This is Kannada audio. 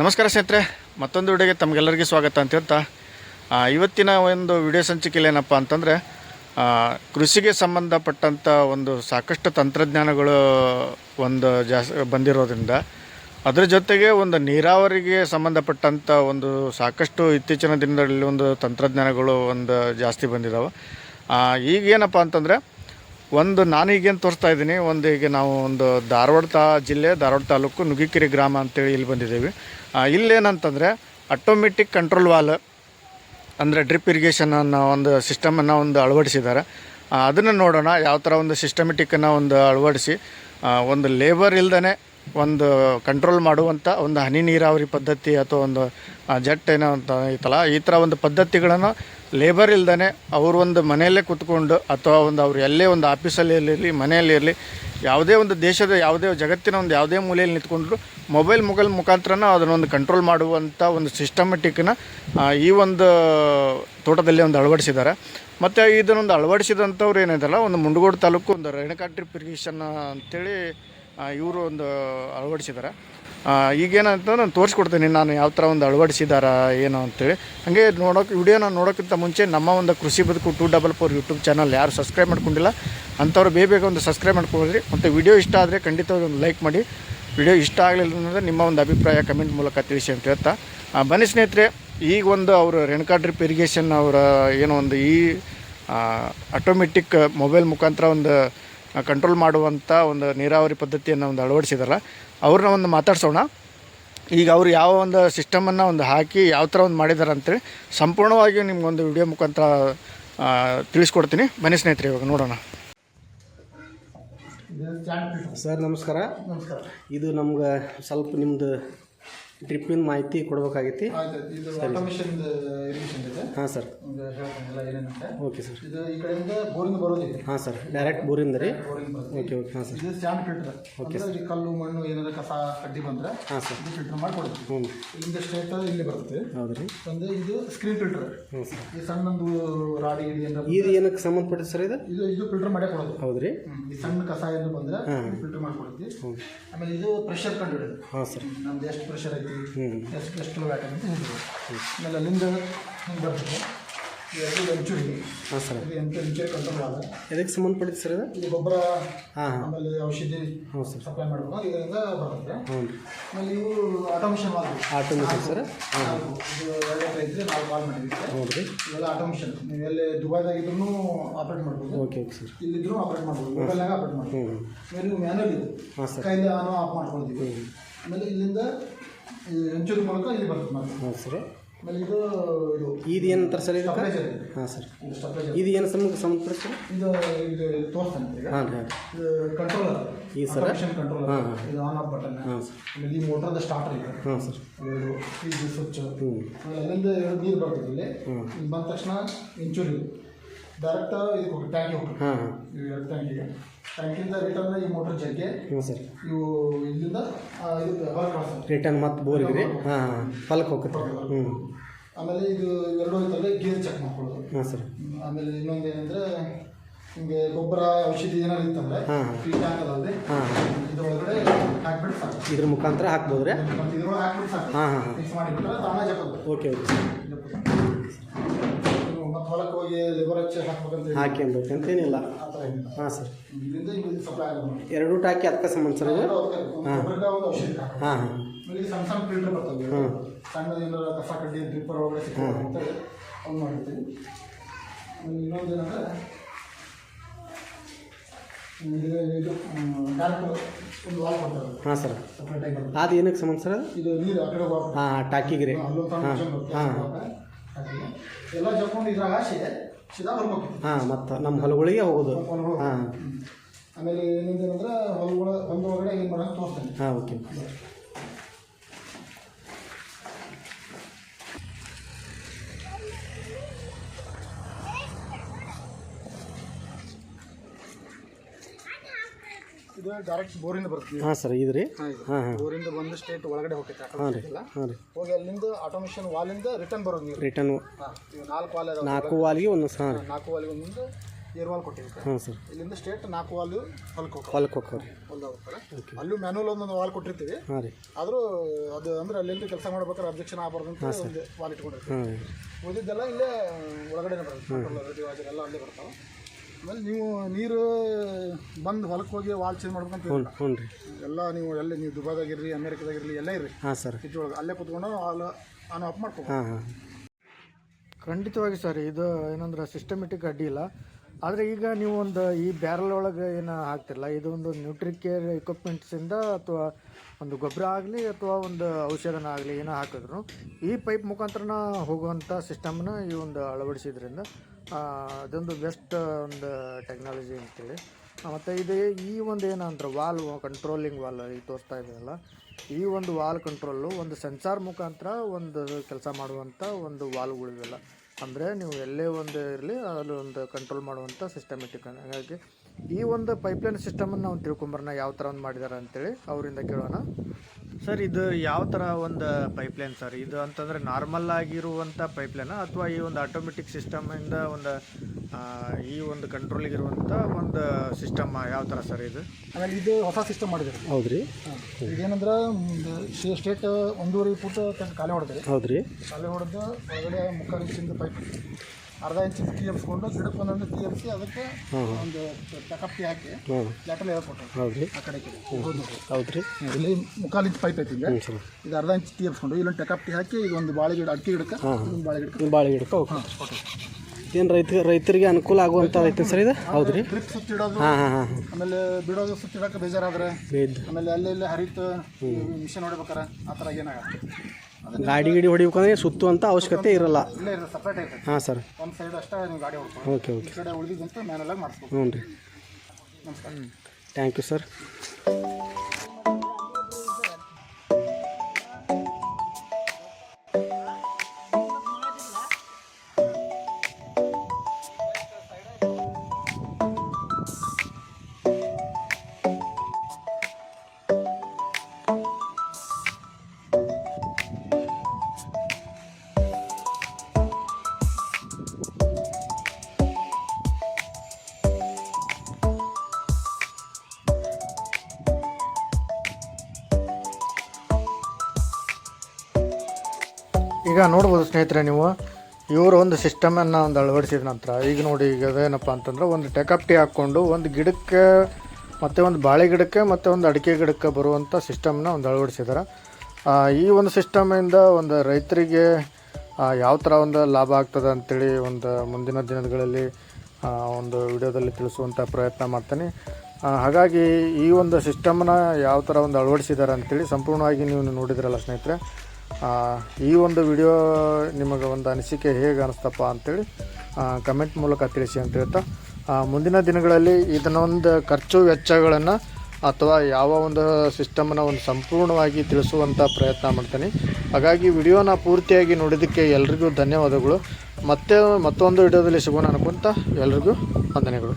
ನಮಸ್ಕಾರ ಸ್ನೇಹಿತರೆ, ಮತ್ತೊಂದು ವಿಡಿಯೋಗೆ ತಮಗೆಲ್ಲರಿಗೂ ಸ್ವಾಗತ ಅಂತ ಹೇಳ್ತಾ ಇವತ್ತಿನ ಒಂದು ವಿಡಿಯೋ ಸಂಚಿಕೆಯಲ್ಲಿ ಏನಪ್ಪ ಅಂತಂದರೆ ಕೃಷಿಗೆ ಸಂಬಂಧಪಟ್ಟಂಥ ಒಂದು ಸಾಕಷ್ಟು ತಂತ್ರಜ್ಞಾನಗಳು ಒಂದು ಜಾಸ್ತಿ ಬಂದಿರೋದ್ರಿಂದ ಅದರ ಜೊತೆಗೆ ಒಂದು ನೀರಾವರಿಗೆ ಸಂಬಂಧಪಟ್ಟಂಥ ಒಂದು ಸಾಕಷ್ಟು ಇತ್ತೀಚಿನ ದಿನಗಳಲ್ಲಿ ಒಂದು ತಂತ್ರಜ್ಞಾನಗಳು ಒಂದು ಜಾಸ್ತಿ ಬಂದಿದ್ದಾವೆ ಈಗೇನಪ್ಪ ಅಂತಂದರೆ ಒಂದು ನಾನು ಈಗೇನು ತೋರಿಸ್ತಾ ಇದ್ದೀನಿ, ಒಂದು ಈಗ ನಾವು ಒಂದು ಧಾರವಾಡ ತಾ, ಜಿಲ್ಲೆ ಧಾರವಾಡ ತಾಲೂಕು ನುಗ್ಗಿಕೆರೆ ಗ್ರಾಮ ಅಂತೇಳಿ ಇಲ್ಲಿ ಬಂದಿದ್ದೀವಿ. ಇಲ್ಲೇನಂತಂದರೆ ಆಟೋಮೆಟಿಕ್ ಕಂಟ್ರೋಲ್ ವಾಲ್ ಅಂದರೆ ಡ್ರಿಪ್ ಇರಿಗೇಷನ್ ಅನ್ನೋ ಒಂದು ಸಿಸ್ಟಮನ್ನು ಒಂದು ಅಳವಡಿಸಿದ್ದಾರೆ. ಅದನ್ನು ನೋಡೋಣ ಯಾವ ಥರ ಒಂದು ಸಿಸ್ಟಮೆಟಿಕ್ಕನ್ನು ಒಂದು ಅಳವಡಿಸಿ ಒಂದು ಲೇಬರ್ ಇಲ್ದೇ ಒಂದು ಕಂಟ್ರೋಲ್ ಮಾಡುವಂಥ ಒಂದು ಹನಿ ನೀರಾವರಿ ಪದ್ಧತಿ ಅಥವಾ ಒಂದು ಜಟ್ ಏನೋ ಅಂತ ಐತಲ್ಲ, ಈ ಥರ ಒಂದು ಪದ್ಧತಿಗಳನ್ನು ಲೇಬರ್ ಇಲ್ದೇ ಅವರು ಒಂದು ಮನೆಯಲ್ಲೇ ಕೂತ್ಕೊಂಡು ಅಥವಾ ಒಂದು ಅವ್ರು ಎಲ್ಲೇ ಒಂದು ಆಫೀಸಲ್ಲಿ ಇರಲಿ, ಮನೆಯಲ್ಲಿ ಇರಲಿ, ಯಾವುದೇ ಒಂದು ದೇಶದ ಯಾವುದೇ ಜಗತ್ತಿನ ಒಂದು ಯಾವುದೇ ಮೂಲೆಯಲ್ಲಿ ನಿಂತ್ಕೊಂಡ್ರು ಮೊಬೈಲ್ ಮೊಬೈಲ್ ಮುಖಾಂತರನ ಅದನ್ನೊಂದು ಕಂಟ್ರೋಲ್ ಮಾಡುವಂಥ ಒಂದು ಸಿಸ್ಟಮೆಟಿಕ್ನ ಈ ಒಂದು ತೋಟದಲ್ಲಿ ಒಂದು ಅಳವಡಿಸಿದ್ದಾರೆ. ಮತ್ತು ಇದನ್ನೊಂದು ಅಳವಡಿಸಿದಂಥವ್ರು ಏನಿದಲ್ಲ ಒಂದು ಮುಂಡಗೋಡು ತಾಲೂಕು ಒಂದು ರೇಣುಕಾ ಡ್ರಿಪ್ ಇರಿಗೇಷನ್ ಅಂತೇಳಿ ಇವರು ಒಂದು ಅಳವಡಿಸಿದ್ದಾರೆ ಈಗೇನಂತ ನಾನು ತೋರಿಸ್ಕೊಡ್ತೀನಿ, ನಾನು ಯಾವ ಥರ ಒಂದು ಅಳವಡಿಸಿದಾರ, ಏನು ಅಂತೇಳಿ. ಹಾಗೆ ನೋಡೋಕೆ ವಿಡಿಯೋನ ನೋಡೋಕ್ಕಿಂತ ಮುಂಚೆ ನಮ್ಮ ಒಂದು ಕೃಷಿ ಬದುಕು two double four YouTube channel ಯಾರು ಸಬ್ಸ್ಕ್ರೈಬ್ ಮಾಡ್ಕೊಂಡಿಲ್ಲ, ಅಂಥವ್ರು ಬೇಗ ಒಂದು ಸಬ್ಸ್ಕ್ರೈಬ್ ಮಾಡ್ಕೊಳ್ರಿ ಮತ್ತು ವಿಡಿಯೋ ಇಷ್ಟ ಆದರೆ ಖಂಡಿತವಾಗಿ ಒಂದು ಲೈಕ್ ಮಾಡಿ. ವಿಡಿಯೋ ಇಷ್ಟ ಆಗಲಿಲ್ಲ ಅಂದರೆ ನಿಮ್ಮ ಒಂದು ಅಭಿಪ್ರಾಯ ಕಮೆಂಟ್ ಮೂಲಕ ತಿಳಿಸಿ ಅಂತ ಹೇಳ್ತಾ. ಬನ್ನಿ ಸ್ನೇಹಿತರೆ, ಈಗ ಒಂದು ಅವರು ರೇಣುಕಾ ಡ್ರಿಪ್ ಇರಿಗೇಷನ್ ಅವರ ಏನೋ ಒಂದು ಈ ಆಟೋಮೆಟಿಕ್ ಮೊಬೈಲ್ ಮುಖಾಂತರ ಒಂದು ಕಂಟ್ರೋಲ್ ಮಾಡುವಂಥ ಒಂದು ನೀರಾವರಿ ಪದ್ಧತಿಯನ್ನು ಒಂದು ಅಳವಡಿಸಿದಾರಲ್ಲ ಅವ್ರನ್ನ ಒಂದು ಮಾತಾಡ್ಸೋಣ. ಈಗ ಅವರು ಯಾವ ಒಂದು ಸಿಸ್ಟಮನ್ನು ಒಂದು ಹಾಕಿ ಯಾವ ಥರ ಒಂದು ಮಾಡಿದ್ದಾರೆ ಅಂತೇಳಿ ಸಂಪೂರ್ಣವಾಗಿ ನಿಮ್ಗೊಂದು ವಿಡಿಯೋ ಮುಖಾಂತರ ತಿಳಿಸ್ಕೊಡ್ತೀನಿ. ಬನ್ನಿ ಸ್ನೇಹಿತರೆ, ಇವಾಗ ನೋಡೋಣ. ಸರ್ ನಮಸ್ಕಾರ ನಮಸ್ಕಾರ. ಇದು ನಮ್ಗೆ ಸ್ವಲ್ಪ ನಿಮ್ದು ಟ್ರಿಪ್ಪಿನ ಮಾಹಿತಿ ಕೊಡಬೇಕಾಗೈತಿ ಸರ್ ಇದು ಆಟೋಮೇಷನ್ ಇರಿಗೇಷನ್ ಇದೆ. ಹಾಂ ಸರ್. ಏನೇನಂತೆ okay sir. ಇದು ಈ ಕಡೆಯಿಂದ ಬೋರಿಂದ ಬರೋದಿದೆ. ಹಾಂ ಸರ್. ಡೈರೆಕ್ಟ್ ಬೋರಿಂದ ರೀ. ಬರುತ್ತೆ. Okay okay. ಹಾಂ ಸರ್. ಇದು ಸ್ಟ್ಯಾಂಡ್ ಫಿಲ್ಟರ್. ಸರ್. ಈ ಕಲ್ಲು ಮಣ್ಣು ಏನಾರ ಕಸ ಕಡ್ಡಿ ಬಂದ್ರೆ ಹಾಂ ಸರ್. ಇದು ಫಿಲ್ಟರ್ ಮಾಡಿ ಕೊಡ್ತೀವಿ. ಹ್ಞೂ ಇಲ್ಲಿಂದ ಸ್ಟ್ರೇಟ್ ಇಲ್ಲಿ ಬರುತ್ತೆ. ಹೌದು ರೀ. ಒಂದು ಇದು ಸ್ಕ್ರೀನ್ ಫಿಲ್ಟರ್ ಹ್ಞೂ ಸರ್. ಈ ಸಣ್ಣದು ರಾಡಿ ಗಿಡಿ ಏನಾರ ಇದು ಏನಕ್ಕೆ ಸಂಬಂಧಪಟ್ಟಿದೆ ಸರ್ ಇದು? ಇದು ಇದು ಫಿಲ್ಟರ್ ಮಾಡೇ ಕೊಡೋದು. ಹೌದು ರೀ. ಈ ಸಣ್ಣ ಕಸ ಏನು ಬಂದ್ರೆ ಫಿಲ್ಟರ್ ಮಾಡಿ ಕೊಡ್ತೀವಿ. ಹ್ಞೂ ಆಮೇಲೆ ಇದು ಪ್ರೆಷರ್ ಕಂಡು ಹಿಡಿದು ಹಾಂ ಸರ್. ನಮ್ದು ಎಷ್ಟು ಪ್ರೆಷರ್ ಹ್ಞೂ ಎಷ್ಟು ಎಷ್ಟು ಹೇಳಿದ್ರು ಆಮೇಲೆ ಅಲ್ಲಿಂದ ಹಿಂಗೆ ಬರ್ತದೆ ಎರಡು ಎಂಚೂರಿ ಹಾಂ ಸರ್. ಇದು ಎಂಟು ಕಂಟ್ರೋಲ್ ಆದ. ಎದಕ್ಕೆ ಸಂಬಂಧಪಟ್ಟಿದೆ ಸರ್ ಇದು ಇದು ಗೊಬ್ಬರ ಹಾಂ ಹಾಂ. ಆಮೇಲೆ ಔಷಧಿ ಹ್ಞೂ ಸರ್. ಸಪ್ಲೈ ಮಾಡಬೇಕು. ಇದರಿಂದ ಬರುತ್ತೆ. ಹ್ಞೂ ಆಮೇಲೆ ಇವು ಆಟೋಮಿಷನ್ ವಾಲ್ವ್. Automatic sir. ನಾಲ್ಕು. ಇದು ಎರಡು ಎಕರೆ ಇದ್ದರೆ ನಾವು ಕಾಲ್ ಮಾಡಿದ್ವಿ ಹೌದು ರೀ ಇವೆಲ್ಲ ಆಟೋಮಿಷನ್ ನೀವು ಎಲ್ಲಿ ದುಬೈದಾಗಿದ್ರು ಆಪರೇಟ್ ಮಾಡ್ಬೋದು. ಓಕೆ ಓಕೆ ಸರ್ ಇಲ್ಲಿದ್ದರೂ ಆಪರೇಟ್ ಮಾಡ್ಬೋದು. ಮೊಬೈಲ್ನಾಗ ಆಪರೇಟ್ ಮಾಡ್ಬೋದು. ಹ್ಞೂ ಆಮೇಲೆ ಮ್ಯಾನುವಲ್ ಇದು. ಹಾಂ ಸರ್. ಕೈಲಿ ಆನ್ ಆಫ್ ಮಾಡ್ಕೊಳ್ತೀವಿ. ಆಮೇಲೆ ಇಲ್ಲಿಂದ ಈ ಹೆಂಚೂರು ಮೂಲಕ ಇಲ್ಲಿ ಬರುತ್ತೆ ಮತ್ತೆ ಹಾಂ ಸರ್. ಆಮೇಲೆ ಇದು ಇದು. ಇದು ಏನಂತಾರೆ ಸರ್ ಇದಕ್ಕೆ? ಸ್ಟಪ್ಲೈಸರ್ ಇದೆ. ಹಾಂ ಸರ್. ಇದು ಸ್ಟಪ್ಲೈಸರ್ ಇದು ಏನು ಸಂಬಂಧ ಸಂಬಂಧಪಟ್ಟಿದೆ ಸರ್ ಇದು ಇದು ತೋರಿಸ್ತಾನೆ ಈಗ. ಹಾಂ ಹಾಂ ಇದು ಕಂಟ್ರೋಲರ್ ಈ ಸರ? ಕಂಟ್ರೋಲರ್ ಹಾಂ, ಹಾಂ. ಇದು ಆನ್ ಆಫ್ ಬಟನ್ ಹಾಂ ಸರ್. ಆಮೇಲೆ ಈ ಮೋಟ್ರದ ಸ್ಟಾರ್ಟರ್ ಇದೆ ಹಾಂ ಸರ್. ಇದು ಇದು ಸ್ವಿಚ್ ಹ್ಞೂ ಆಮೇಲೆ ಅಲ್ಲಿಂದ ನೀರು ಬರ್ತದೆ ಇಲ್ಲಿ. ಇಲ್ಲಿ ಬಂದ ತಕ್ಷಣ ಇಂಚೂರಿ ಡೈರೆಕ್ಟ್ ಇದು ಹೋಗಿ ಟ್ಯಾಂಕಿಗೆ ಹೋಗ್ತದೆ ಹಾಂ ಹಾಂ. ಎರಡು ಟ್ಯಾಂಕಿಗೆ ಟ್ಯಾಂಕಿಂದ ರಿಟರ್ನ್ ಈ ಮೋಟರ್ ಜಗ್ಗೆ ಹ್ಞೂ ಸರ್. ಇವು ಇಲ್ಲಿಂದ ಇದು ರಿಟರ್ನ್ ಮತ್ತು ಬೋರಿಗೆ ರೀ ಹಾಂ ಫಲಕ್ ಹೋಗುತ್ತೆ. ಹ್ಞೂ ಆಮೇಲೆ ಇದು ಎರಡು ಹೋಯ್ತಲ್ಲ ಗೇರ್ ಚೆಕ್ ಮಾಡ್ಕೊಳ್ಳೋದು. ಹಾಂ ಸರ್. ಆಮೇಲೆ ಇನ್ನೊಂದು ಏನಂದ್ರೆ ನಿಮಗೆ ಗೊಬ್ಬರ ಔಷಧಿ ಏನಾದ್ರು ಇತ್ತಂದ್ರೆ. ಈ ಟ್ಯಾಂಕ್ ಹಾಂ ಇದ್ರೊಳಗಡೆ ಹಾಕ್ಬಿಟ್ಟು ಸಾಕು. ಇದ್ರ ಮುಖಾಂತರ ಹಾಕ್ಬೋದು ರೀ ಮತ್ತು ಇದ್ರೊಳಗೆ ಹಾಕ್ಬಿಟ್ಟು ಸಾಕು. ಹಾಂ ಹಾಂ ಫಿಕ್ಸ್ ಮಿಕ್ಸ್ ಮಾಡಿಬಿಟ್ರೆ ತಾನೇ ಚೆಕ್ ಓಕೆ ಓಕೆ ಮತ್ತೆ ಹೊಲಕ್ಕೆ ಹೋಗಿ ಲಿವರ್ ಹಚ್ಚಿ ಹಾಕ್ಬೇಕಂತ ಹೇಳಿ. ಹಾಕಿ ಅನ್ಬೇಕು ಅಂತೇನಿಲ್ಲ ಆ ಥರ ಏನಿಲ್ಲ. ಹಾಂ ಸರ್. ಇದು ಸಪ್ಲೈ ಎರಡು ಟಾಕಿ ಅದಕ್ಕೆ ಸಂಬಂಧ ಸರ್ ಇದು ಗೊಬ್ಬರಕ್ಕೆ ಒಂದು ಔಷಧಿ ಹಾಂ ಹಾಂ. ಆಮೇಲೆ ಈ ಸಣ್ಣ ಸಣ್ಣ ಫಿಲ್ಟರ್ ಬರ್ತವೆ. ಹ್ಮ್. ಸಣ್ಣ ಏನಾರ ಕಸ ಕಡ್ಡಿ ಡ್ರಿಪ್ಪರ್ ಒಳಗಡೆ ಸಿಕ್ಕಿದೆ ಅಂತೇಳಿ ಅವ್ನು ಮಾಡಿರ್ತೀವಿ ಆಮೇಲೆ ಇನ್ನೊಂದು ಏನಂದ್ರೆ ಇದು ಇದು ಡೈರೆಕ್ಟ್ ಒಂದು ವಾಲ್ ಕೊಡ್ತಾರೆ. ಹಾಂ ಸರ್. ಅದು ಏನಕ್ಕೆ ಸಂಬಂಧ ಸರ್ ಇದು ನೀರು ಆ ಕಡೆ ವಾಲ್ ಹಾಂ ಹಾಂ ಟಾಕಿಗೆ ರೀ. ಅಲ್ಲೊಂದು ಹಾಂ ಹಾಂ. ಎಲ್ಲ ಇದ್ರಾಗ ಹಾಸಿ ಸೀದಾ ಹೊರ್ಬೇಕು ಹಾಂ ಮತ್ತು ನಮ್ಮ ಹೊಲಗಳಿಗೆ ಹೋಗೋದು. ಹಾಂ. ಆಮೇಲೆ ಏನಿದೆ ಅಂದ್ರೆ ಹೊಲಗಳ ಒಂದು ಒಳಗಡೆ ಏನು ಮಾಡೋದು ತೋರಿಸ್ತೇನೆ. ಹಾಂ ಓಕೆ. ಇದು ಡೈರೆಕ್ಟ್ ಬೋರಿಂದ ಬರ್ತದೆ ಹಾಂ ಸರ್ ಇದು ರೀ? ಹಾಂ ಹಾಂ ಬೋರಿಂದ ಬಂದು ಸ್ಟೇಟ್ ಒಳಗಡೆ ಹೋಗುತ್ತೆ ಹಾಂ ರೀ ಹಾಂ ರೀ. ಹೋಗಿ ಅಲ್ಲಿಂದ ಆಟೋಮೇಷನ್ ವಾಲಿಂದ ರಿಟರ್ನ್ ಬರೋದು ನೀವು. ರಿಟರ್ನ್ ಹಾಂ ಇವು ನಾಲ್ಕು ವಾಲ್ ಅದಾವೆ ನಾಲ್ಕು ವಾಲಿಗೆ ಒಂದು ಹಾಂ ರೀ. ನಾಲ್ಕು ವಾಲಿಗೆ ಒಂದೊಂದು ಏರ್ ವಾಲ್ ಕೊಟ್ಟಿರ್ತಾರೆ ಹಾಂ ಸರ್. ಇಲ್ಲಿಂದ ಸ್ಟೇಟ್ ನಾಲ್ಕು ವಾಲ್ ಹೊಲಕ್ಕೆ ಹೋಗ್ತಾರೆ ಹೊಲಕ್ಕೆ ಹೋಗ್ತಾರೆ ಹೊಲ್ದ ಹೋಗ್ತಾರೆ ಅಲ್ಲೂ ಮ್ಯಾನುವಲ್ ಒಂದೊಂದು ವಾಲ್ ಕೊಟ್ಟಿರ್ತೀವಿ. ಹಾಂ ರೀ. ಆದರೂ ಅದು ಅಂದ್ರೆ ಅಲ್ಲೆಲ್ಲಿ ಕೆಲಸ ಮಾಡ್ಬೇಕಾದ್ರೆ ಅಬ್ಜೆಕ್ಷನ್ ಆಗಬಾರ್ದು ಅಂತ ಒಂದು ವಾಲ್ ಇಟ್ಕೊಂಡಿರ್ತೀವಿ. ಹಾಂ ಉಳಿದಿದ್ದೆಲ್ಲ ಇಲ್ಲೇ ಒಳಗಡೆ ಬರುತ್ತೆ. ಎಲ್ಲ ಅಲ್ಲೇ ಬರ್ತಾವೆ. ಆಮೇಲೆ ನೀವು ನೀರು ಬಂದು ಹೊಲಕ್ಕೆ ಹೋಗಿ ವಾಲ್ ಚೇಂಜ್ ಮಾಡ್ಬೇಕಂತ ಹ್ಞೂ ಹ್ಞೂ ರೀ. ಎಲ್ಲ ನೀವು ಎಲ್ಲಿ ನೀವು ದುಬಾದಾಗಿರ್ರಿ ಅಮೇರಿಕಾದಾಗಿರ್ಲಿ ಎಲ್ಲ ಇರ್ರಿ. ಹಾಂ ಸರ್. ಫ್ರಿಜ್ ಒಳಗೆ ಅಲ್ಲೇ ಕುತ್ಕೊಂಡು ಆಲ್ ಆನ್ ಆಫ್ ಮಾಡ್ಕೊ ಹಾಂ ಹಾಂ. ಖಂಡಿತವಾಗಿ ಸರ್ ಇದು ಏನಂದ್ರೆ ಸಿಸ್ಟಮೆಟಿಕ್ ಅಡ್ಡಿ ಇಲ್ಲ. ಆದರೆ ಈಗ ನೀವು ಒಂದು ಈ ಬ್ಯಾರಲ್ ಒಳಗೆ ಏನು ಹಾಕ್ತಿರಲ್ಲ ಇದು ಒಂದು ನ್ಯೂಟ್ರಿಕೇರ್ ಇಕ್ವಿಪ್ಮೆಂಟ್ಸಿಂದ ಅಥವಾ ಒಂದು ಗೊಬ್ಬರ ಆಗಲಿ ಅಥವಾ ಒಂದು ಔಷಧನ ಆಗಲಿ ಏನೋ ಹಾಕಿದ್ರು ಈ ಪೈಪ್ ಮುಖಾಂತರನ ಹೋಗುವಂಥ ಸಿಸ್ಟಮ್ನ ಈ ಒಂದು ಅಳವಡಿಸಿದ್ರಿಂದ ಅದೊಂದು ಬೆಸ್ಟ್ ಒಂದು ಟೆಕ್ನಾಲಜಿ ಅಂತೇಳಿ. ಮತ್ತು ಇದು ಈ ಒಂದು ಏನಂದ್ರೆ ವಾಲ್ ಕಂಟ್ರೋಲಿಂಗ್ ವಾಲ್ ಈಗ ತೋರಿಸ್ತಾ ಇದ್ದೀನಲ್ಲ ಈ ಒಂದು ವಾಲ್ ಕಂಟ್ರೋಲು ಒಂದು ಸೆನ್ಸಾರ್ ಮುಖಾಂತರ ಒಂದು ಕೆಲಸ ಮಾಡುವಂಥ ಒಂದು ವಾಲ್ಗಳಿವೆಲ್ಲ ಅಂದರೆ ನೀವು ಎಲ್ಲೇ ಒಂದು ಇರಲಿ ಅಲ್ಲಿ ಒಂದು ಕಂಟ್ರೋಲ್ ಮಾಡುವಂಥ ಸಿಸ್ಟಮೆಟಿಕ್ ಹಾಗಾಗಿ ಈ ಒಂದು ಪೈಪ್ಲೈನ್ ಸಿಸ್ಟಮನ್ನು ನಾವು ತಿಳ್ಕೊಂಬರೋಣ, ಯಾವ ಥರ ಒಂದು ಮಾಡಿದ್ದಾರೆ ಅಂತೇಳಿ ಅವರಿಂದ ಕೇಳೋಣ. ಸರ್ ಇದು ಯಾವ ಥರ ಒಂದು ಪೈಪ್ಲೈನ್ ಸರ್ ಇದು ಅಂತಂದ್ರೆ ನಾರ್ಮಲ್ ಆಗಿರುವಂಥ ಪೈಪ್ಲೈನ ಅಥವಾ ಈ ಒಂದು ಆಟೋಮೆಟಿಕ್ ಸಿಸ್ಟಮಿಂದ ಒಂದು ಈ ಒಂದು ಕಂಟ್ರೋಲ್ ಇರುವಂತ ಒಂದು ಸಿಸ್ಟಮ್ ಯಾವ ಥರ ಸರ್ ಇದು? ಆಮೇಲೆ ಇದು ಹೊಸ ಸಿಸ್ಟಮ್ ಮಾಡಿದ್ರಿ ಹೌದ್ರಿ. ರೀ ಇದೇನಂದ್ರೆ ಸ್ಟೇಟ್ ಒಂದೂವರೆ ಫುಟ್ ತನಕ ಖಾಲಿ ಹೊಡೆದ್ರಿ ಹೌದು ರೀ ಖಾಲಿ ಹೊಡೆದು ಒಳಗಡೆ ಮುಕ್ಕಾಲು ಇಂಚಿಂದ ಪೈಪ್ ಅರ್ಧ ಇಂಚಿಂದ ಟಿ ಎಪ್ಸ್ಕೊಂಡು ಗಿಡಕ್ಕೆ ಒಂದೊಂದು ಟೀ ಎಬ್ಸಿ ಅದಕ್ಕೆ ಒಂದು ಟಕಪ್ ಟೀ ಹಾಕಿ ಹಾಂ ಹೇಳ್ಕೊಟ್ಟು ಆ ಕಡೆ ಹೌದು. ರೀ ಇಲ್ಲಿ ಮುಕ್ಕಾಲು ಇಂಚ್ ಪೈಪ್ ಐತಿ ಇದು ಅರ್ಧ ಇಂಚ್ ಟಿ ಎಮ್ಸ್ಕೊಂಡು ಇಲ್ಲೊಂದು ಟಕಪ್ ಟಿ ಹಾಕಿ ಇದು ಒಂದು ಬಾಳೆ ಗಿಡ ಅಕ್ಕಿ ಗಿಡಕ್ಕೆ ಒಂದು ಬಾಳೆ ಗಿಡಕ್ಕೆ. ಬಾಳೆ ಗಿಡಕ್ಕೆ. ಏನು ರೈತ ರೈತರಿಗೆ ಅನುಕೂಲ ಆಗುವಂಥ ಐತೆ ಸರ್ ಇದು? ಹೌದು ರೀ ಟ್ರಿಪ್ ಸುತ್ತಿಡೋದು ಆಮೇಲೆ ಬಿಡೋದು ಸುತ್ತಿಡೋಕೆ ಬೇಜಾರಾದ್ರೆ ಆಮೇಲೆ ಅಲ್ಲಿ ಇಲ್ಲಿ ಹರಿತು ಮಿಷನ್ ಹೊಡಿಬೇಕಾರೆ ಆ ಥರ ಏನಾಗತ್ತೆ? ಗಾಡಿ ಗಿಡಿ ಹೊಡಿಬೇಕಂದ್ರೆ ಸುತ್ತುವಂಥ ಅವಶ್ಯಕತೆ ಇರಲ್ಲ. ಇಲ್ಲೇ ಇರೋದು ಸಪ್ರೇಟ್ ಐತೆ. ಹಾಂ ಸರ್. ಒಂದು ಸೈಡ್ ಅಷ್ಟೇ ನೀವು ಗಾಡಿ ಹೊಡ್ಕೊಂಡು ಓಕೆ ಓಕೆ. ಈ ಕಡೆ ಉಳಿದಿದ್ದಂತ ಮ್ಯಾನಲಾಗಿ ಮಾಡಿಸ್ಬೇಕು ಹ್ಞೂ ರೀ. ನಮಸ್ಕಾರ. ಥ್ಯಾಂಕ್ ಯು ಸರ್ ಈಗ ನೋಡ್ಬೋದು ಸ್ನೇಹಿತರೆ ನೀವು, ಇವರು ಒಂದು ಸಿಸ್ಟಮನ್ನು ಒಂದು ಅಳವಡಿಸಿದ ನಂತರ, ಈಗ ನೋಡಿ ಈಗ ಅದೇನಪ್ಪ ಅಂತಂದ್ರೆ ಒಂದು ಟೆಕಪ್ ಟಿ ಹಾಕ್ಕೊಂಡು ಒಂದು ಗಿಡಕ್ಕೆ ಮತ್ತು ಒಂದು ಬಾಳೆ ಗಿಡಕ್ಕೆ ಮತ್ತು ಒಂದು ಅಡಿಕೆ ಗಿಡಕ್ಕೆ ಬರುವಂಥ ಸಿಸ್ಟಮ್ನ ಒಂದು ಅಳವಡಿಸಿದ್ದಾರೆ ಈ ಒಂದು ಸಿಸ್ಟಮಿಂದ ಒಂದು ರೈತರಿಗೆ ಯಾವ ಥರ ಒಂದು ಲಾಭ ಆಗ್ತದೆ ಅಂತೇಳಿ ಒಂದು ಮುಂದಿನ ದಿನಗಳಲ್ಲಿ ಒಂದು ವಿಡಿಯೋದಲ್ಲಿ ತಿಳಿಸುವಂಥ ಪ್ರಯತ್ನ ಮಾಡ್ತೀನಿ. ಹಾಗಾಗಿ ಈ ಒಂದು ಸಿಸ್ಟಮ್ನ ಯಾವ ಥರ ಒಂದು ಅಳವಡಿಸಿದ್ದಾರೆ ಅಂತೇಳಿ ಸಂಪೂರ್ಣವಾಗಿ ನೀವು ನೋಡಿದ್ರಲ್ಲ ಸ್ನೇಹಿತರೆ. ಈ ಒಂದು ವಿಡಿಯೋ ನಿಮಗೆ ಒಂದು ಅನಿಸಿಕೆ ಹೇಗೆ ಅನಿಸ್ತಪ್ಪ ಅಂತೇಳಿ ಕಮೆಂಟ್ ಮೂಲಕ ತಿಳಿಸಿ ಅಂತ ಹೇಳ್ತಾ ಮುಂದಿನ ದಿನಗಳಲ್ಲಿ ಇದನ್ನೊಂದು ಖರ್ಚು ವೆಚ್ಚಗಳನ್ನು ಅಥವಾ ಯಾವ ಒಂದು ಸಿಸ್ಟಮನ್ನು ಒಂದು ಸಂಪೂರ್ಣವಾಗಿ ತಿಳಿಸುವಂಥ ಪ್ರಯತ್ನ ಮಾಡ್ತೀನಿ. ಹಾಗಾಗಿ ವಿಡಿಯೋನ ಪೂರ್ತಿಯಾಗಿ ನೋಡಿದ್ದಕ್ಕೆ ಎಲ್ರಿಗೂ ಧನ್ಯವಾದಗಳು. ಮತ್ತೆ ಮತ್ತೊಂದು ವಿಡಿಯೋದಲ್ಲಿ ಸಿಗೋಣ ಅನ್ಕೊಂತ ಎಲ್ರಿಗೂ ವಂದನೆಗಳು.